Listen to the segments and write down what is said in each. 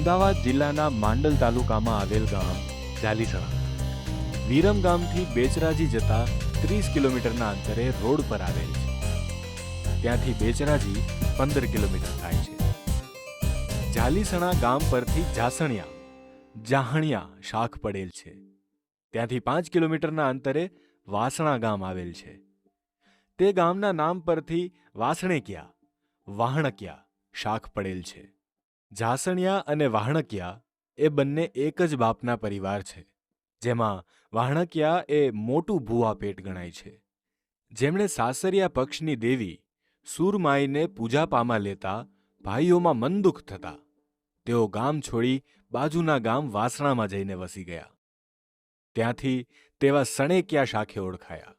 અમદાવાદ જિલ્લાના માંડલ તાલુકામાં આવેલ ગામ જાલીસણા વિરમ ગામથી બેચરાજી જતા ત્રીસ કિલોમીટરના અંતરે રોડ પર આવેલ છે. ત્યાંથી બેચરાજી પંદર કિલોમીટર થાય છે. જાલીસણા ગામ પરથી જાસણિયા, જાહણિયા શાખ પડેલ છે. ત્યાંથી પાંચ કિલોમીટરના અંતરે વાસણા ગામ આવેલ છે. તે ગામના નામ પરથી વાસણેકિયા, વાહણકિયા શાખ પડેલ છે. જાસણિયા અને વાહણકિયા એ બંને એક જ બાપના પરિવાર છે, જેમાં વાહણકિયા એ મોટું ભૂવા પેટ ગણાય છે. જેમણે સાસરિયા પક્ષની દેવી સુરમાઈને પૂજા પામા લેતા ભાઈઓમાં મનદુખ થતા, તેઓ ગામ છોડી બાજુના ગામ વાસણામાં જઈને વસી ગયા. ત્યાંથી તેવા સણેકિયા શાખે ઓળખાયા.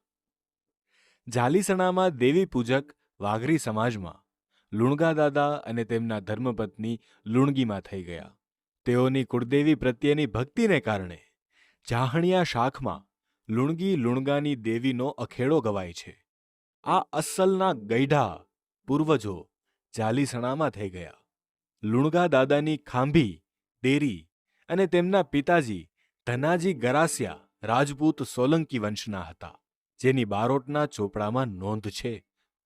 જાલીસણામાં દેવી પૂજક વાઘરી સમાજમાં લુણગા દાદા અને તેમના ધર્મપત્ની લુણગીમાં થઈ ગયા. તેઓની કુળદેવી પ્રત્યેની ભક્તિને કારણે જાહણિયા શાખમાં લુણગી લુણગાની દેવીનો અખેડો ગવાય છે. આ અસલના ગૈઢા પૂર્વજો જાલીસણામાં થઈ ગયા. લુણગા દાદાની ખાંભી ડેરી અને તેમના પિતાજી ધનાજી ગરાસિયા રાજપૂત સોલંકી વંશના હતા, જેની બારોટના ચોપડામાં નોંધ છે.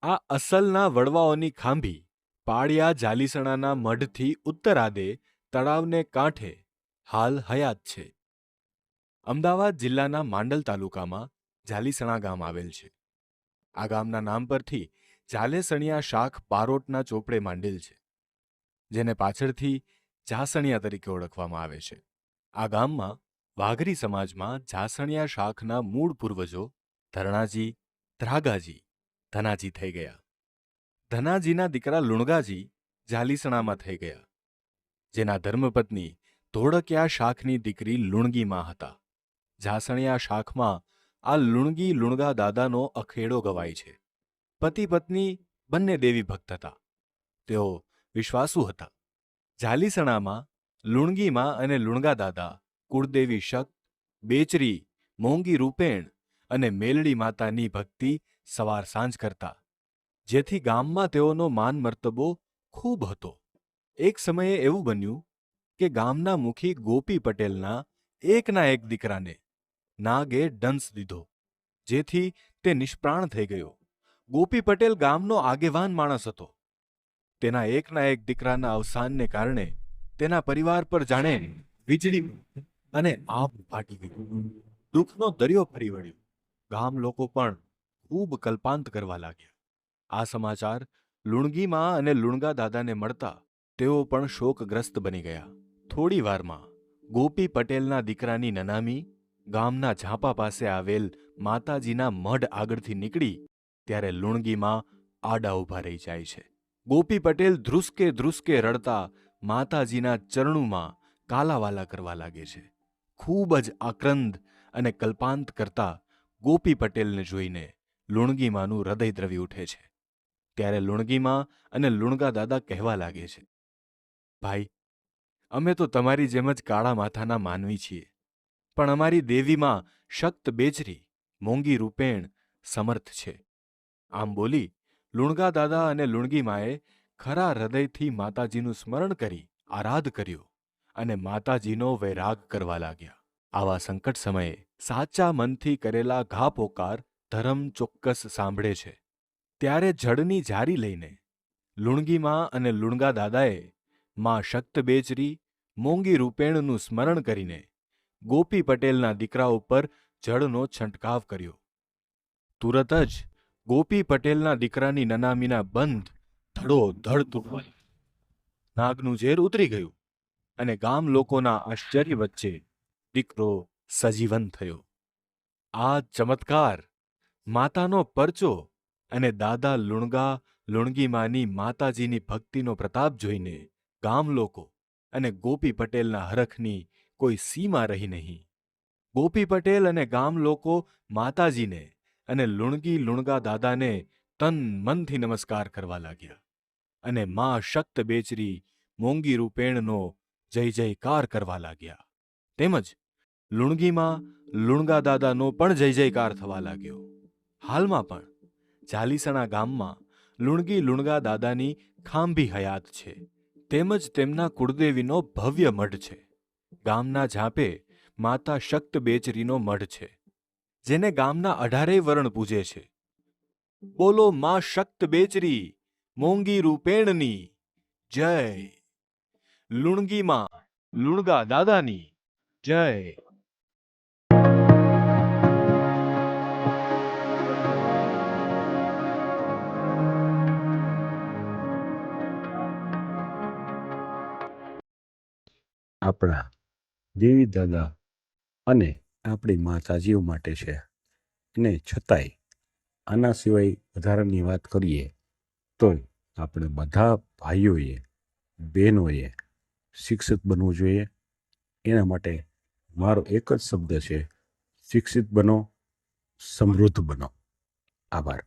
આ અસલના વડવાઓની ખાંભી પાળિયા જાલીસણાના મઢથી ઉત્તરાદે તળાવને કાંઠે હાલ હયાત છે. અમદાવાદ જિલ્લાના માંડલ તાલુકામાં જાલીસણા ગામ આવેલ છે. આ ગામના નામ પરથી જાલેસણિયા શાખ પારોટના ચોપડે માંડેલ છે, જેને પાછળથી જાસણિયા તરીકે ઓળખવામાં આવે છે. આ ગામમાં વાઘરી સમાજમાં જાસણિયા શાખના મૂળ પૂર્વજો ધરણાજી ધ્રાગાજી ધનાજી થઈ ગયા. ધનાજીના દીકરા લુણગાજી જાલીસણામાં થઈ ગયા. જેના ધર્મપત્ની ધોળકિયા શાખની દીકરી લુણગીમાં હતા. જાસણિયા શાખમાં આ લુણગી લુણગા દાદાનો અખેડો ગવાય છે. પતિ પત્ની બંને દેવી ભક્ત હતા. તેઓ વિશ્વાસુ હતા. જાલીસણામાં લુણગીમાં અને લુણગા દાદા કુળદેવી શક્ત બેચરી, મોંગી રૂપેણ અને મેલડી માતાની ભક્તિ સવાર સાંજ કરતા, જેથી ગામમાં તેઓનો માન મર્તબો ખૂબ હતો. એક સમયે એવું બન્યું કે ગામના મુખી ગોપી પટેલના એકના એક દીકરાને નાગે ડંસ દીધો, જેથી તે નિષ્પ્રાણ થઈ ગયો. ગોપી પટેલ ગામનો આગેવાન માણસ હતો. તેના એકના એક દીકરાના અવસાનને કારણે તેના પરિવાર પર જાણે વીજળી અને આપ ફાટી ગયું દુઃખનો દરિયો ફરી વળ્યો. ગામ લોકો પણ ખૂબ કલ્પાંત કરવા લાગ્યા. આ સમાચાર લુણગીમાં અને લુણગા દાદાને મળતા તેઓ પણ શોકગ્રસ્ત બની ગયા. થોડી વારમાં ગોપી પટેલના દીકરાની નનામી ગામના ઝાંપા પાસે આવેલ માતાજીના મઢ આગળથી નીકળી ત્યારે લુણગીમાં આડા ઊભા રહી જાય છે. ગોપી પટેલ ધ્રુસકે ધ્રુસકે રડતા માતાજીના ચરણોમાં કાલાવાલા કરવા લાગે છે. ખૂબ જ આક્રંદ અને કલ્પાંત કરતા ગોપી પટેલને જોઈને લુણગીમાનું હૃદય દ્રવી ઉઠે છે. ત્યારે લુણગીમાં અને લુણગા દાદા કહેવા લાગે છે, ભાઈ, અમે તો તમારી જેમ જ કાળા માથાના માનવી છીએ, પણ અમારી દેવીમાં શક્ત બેજરી, મોંઘી રૂપેણ, સમર્થ છે. આમ બોલી લુણગા દાદા અને લુણગીમાએ ખરા હૃદયથી માતાજીનું સ્મરણ કરી આરાધ કર્યો અને માતાજીનો વૈરાગ કરવા લાગ્યા. આવા સંકટ સમયે સાચા મનથી કરેલા ઘા પોકાર ધરમ ચોક્કસ સાંભળે છે. ત્યારે જડની જારી લઈને લુણગીમાં અને લુણગા દાદાએ મા શક્ત બેચરી મોંગી રૂપેણનું સ્મરણ કરીને ગોપી પટેલના દીકરા ઉપર જળનો છંટકાવ કર્યો. તુરત જ ગોપી પટેલના દીકરાની નનામીના બંધ ધડો ધડ તૂટવાયો નાગનું ઝેર ઉતરી ગયું અને ગામ લોકોના આશ્ચર્ય વચ્ચે દીકરો સજીવન થયો. આ ચમત્કાર માતાનો પરચો અને દાદા લુણગા, લુણગીમાની માતાજીની ભક્તિનો પ્રતાપ જોઈને ગામ લોકો અને ગોપી પટેલના હરખની કોઈ સીમા રહી નહીં. ગોપી પટેલ અને ગામ લોકો માતાજીને અને લુણગી, લુણગા દાદાને તન મનથી નમસ્કાર કરવા લાગ્યા અને મા શક્ત બેચરી મોંગી રૂપેણનો જય જયકાર કરવા લાગ્યા. તેમજ લુણગીમાં, લુણગા દાદાનો પણ જય જયકાર થવા લાગ્યો. હાલમાં પણ ચાલીસણા ગામમાં લુણગી લુણગા દાદાની ખાંભી હયાત છે, તેમજ તેમના કુળદેવીનો ભવ્ય મઢ છે. ગામના ઝાંપે માતા શક્ત બેચરીનો મઢ છે, જેને ગામના અઢારેય વરણ પૂજે છે. બોલો મા શક્ત બેચરી મોંગી રૂપેણની, જય. લુણગીમાં લુણગા દાદાની, જય. આપણા દેવી દાદા અને આપણી માતાજીઓ માટે છે. અને છતાંય આના સિવાય વધારાની વાત કરીએ તો આપણે બધા ભાઈઓએ, બહેનોએ શિક્ષિત બનવું જોઈએ. એના માટે મારો એક જ શબ્દ છે, શિક્ષિત બનો, સમૃદ્ધ બનો. આભાર.